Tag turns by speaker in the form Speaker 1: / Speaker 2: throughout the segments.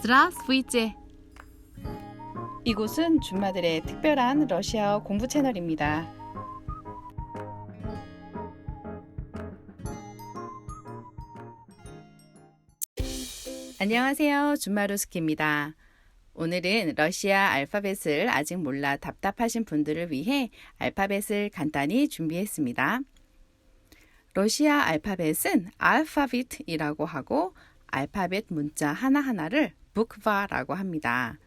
Speaker 1: Здравствуйте. 이곳은 준마들의 특별한 러시아어 공부 채널입니다. 안녕하세요. 준마루스키입니다. 오늘은 러시아 알파벳을 아직 몰라 답답하신 분들을 위해 알파벳을 간단히 준비했습니다. 러시아 알파벳은 알파빗이라고 하고 알파벳 문자 하나하나를 북바라고 합니다.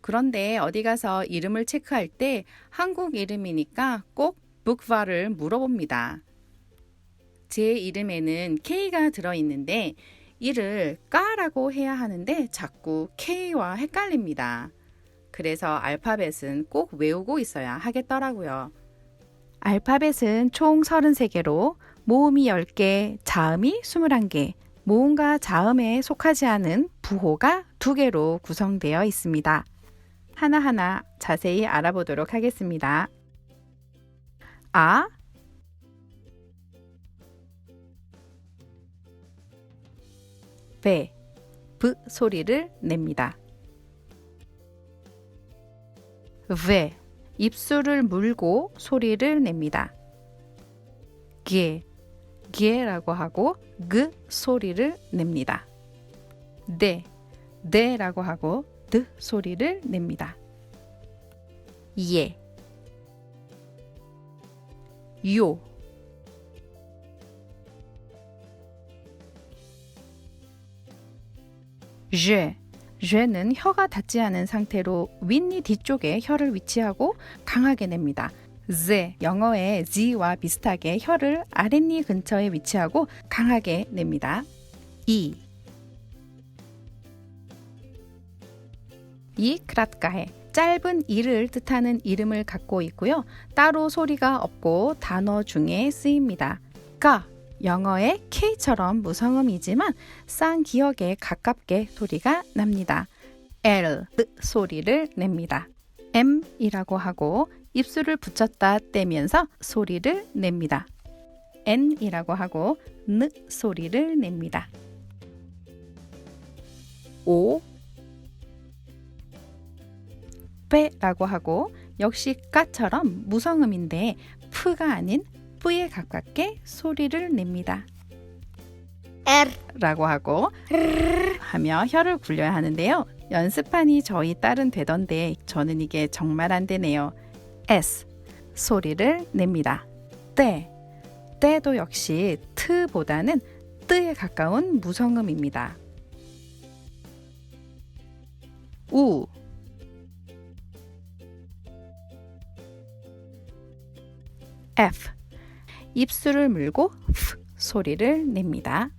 Speaker 1: 그런데 어디 가서 이름을 체크할 때 한국 이름이니까 꼭 북바를 물어봅니다. 제 이름에는 K가 들어있는데 이를 까라고 해야 하는데 자꾸 K와 헷갈립니다. 그래서 알파벳은 꼭 외우고 있어야 하겠더라고요. 알파벳은 총 33개로 모음이 10개, 자음이 21개, 모음과 자음에 속하지 않은 부호가 2개로 구성되어 있습니다. 하나하나 자세히 알아보도록 하겠습니다. 아, 배, 브 소리를 냅니다. 왜, 입술을 물고 소리를 냅니다. 게, 게라고 하고 그 소리를 냅니다. 네, 네라고 하고 드 소리를 냅니다. 예, 요, 제, 제는 혀가 닿지 않은 상태로 윗니 뒤쪽에 혀를 위치하고 강하게 냅니다. Z 영어의 z와 비슷하게 혀를 아랫니 근처에 위치하고 강하게 냅니다. 이이 크라트카해 짧은 이를 뜻하는 이름을 갖고 있고요. 따로 소리가 없고 단어 중에 쓰입니다. 가 영어의 K처럼 무성음이지만 쌍기역에 가깝게 소리가 납니다. L 소리를 냅니다. M이라고 하고 입술을 붙였다 떼면서 소리를 냅니다. N이라고 하고 N 소리를 냅니다. O 빼라고 하고 역시 까처럼 무성음인데 프가 아닌 뿌에 가깝게 소리를 냅니다. R라고 하고 하며 혀를 굴려야 하는데요. 연습하니 저희 딸은 되던데 저는 이게 정말 안 되네요. S 소리를 냅니다. 때 때도 역시 트보다는 뜨에 가까운 무성음입니다. 우 F 입술을 물고 F 소리를 냅니다.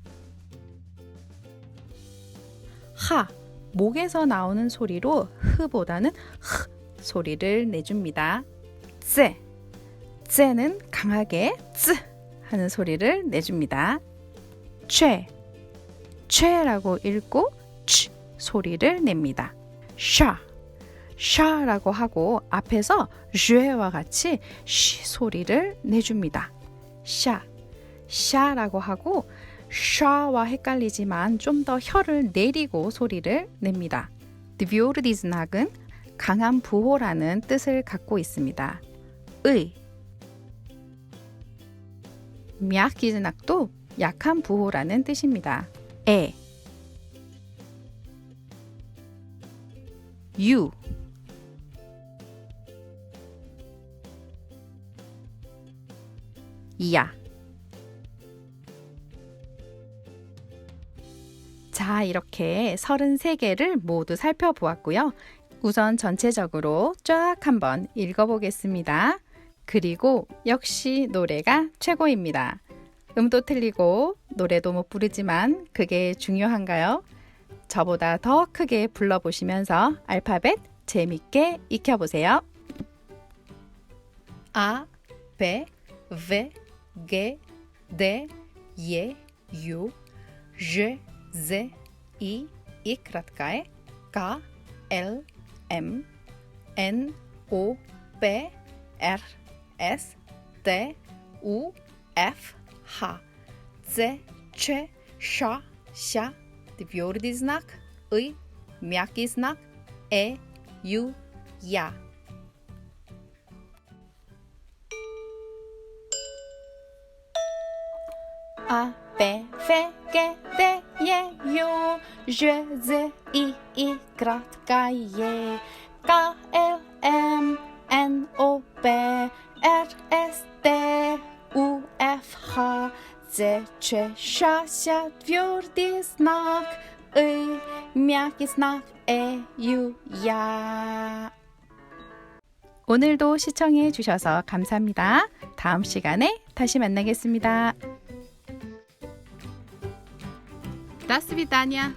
Speaker 1: 하 목에서 나오는 소리로 흐보다는 흐 소리를 내줍니다. 쯔 쯔는 강하게 쯔 하는 소리를 내줍니다. 최 최라고 읽고 치 소리를 냅니다. 샤 샤라고 하고 앞에서 쉐와 같이 쉬 소리를 내줍니다. 샤 샤라고 하고 샤와 헷갈리지만 좀 더 혀를 내리고 소리를 냅니다. 드비오르디즈낙은 강한 부호라는 뜻을 갖고 있습니다. 의 미아키즈낙도 약한 부호라는 뜻입니다. 에유야 자, 이렇게 33개를 모두 살펴보았고요. 우선 전체적으로 쫙 한번 읽어보겠습니다. 그리고 역시 노래가 최고입니다. 음도 틀리고 노래도 못 부르지만 그게 중요한가요? 저보다 더 크게 불러보시면서 알파벳 재밌게 익혀보세요. 아, 베, 베, 게, 데, 예, 유, 제, З, И и краткая К, Л, М, Н, О, П, Р, С, Т, У, Ф, Х, Ц, Ч, Ш, Щ, твердый знак, И, мягкий знак, Э, Ю, Я. А, Б, В, Г, Д, Е, Ю, Ж, З, І, І, кратка Є, К, Л, М, Н, О, П, Р, С, Т, У, Ф, Х, Це чешася твердий знак, И, м'який знак, Е, Ю, Я. 오늘도 시청해 주셔서 감사합니다. 다음 시간에 다시 만나겠습니다. До свидания.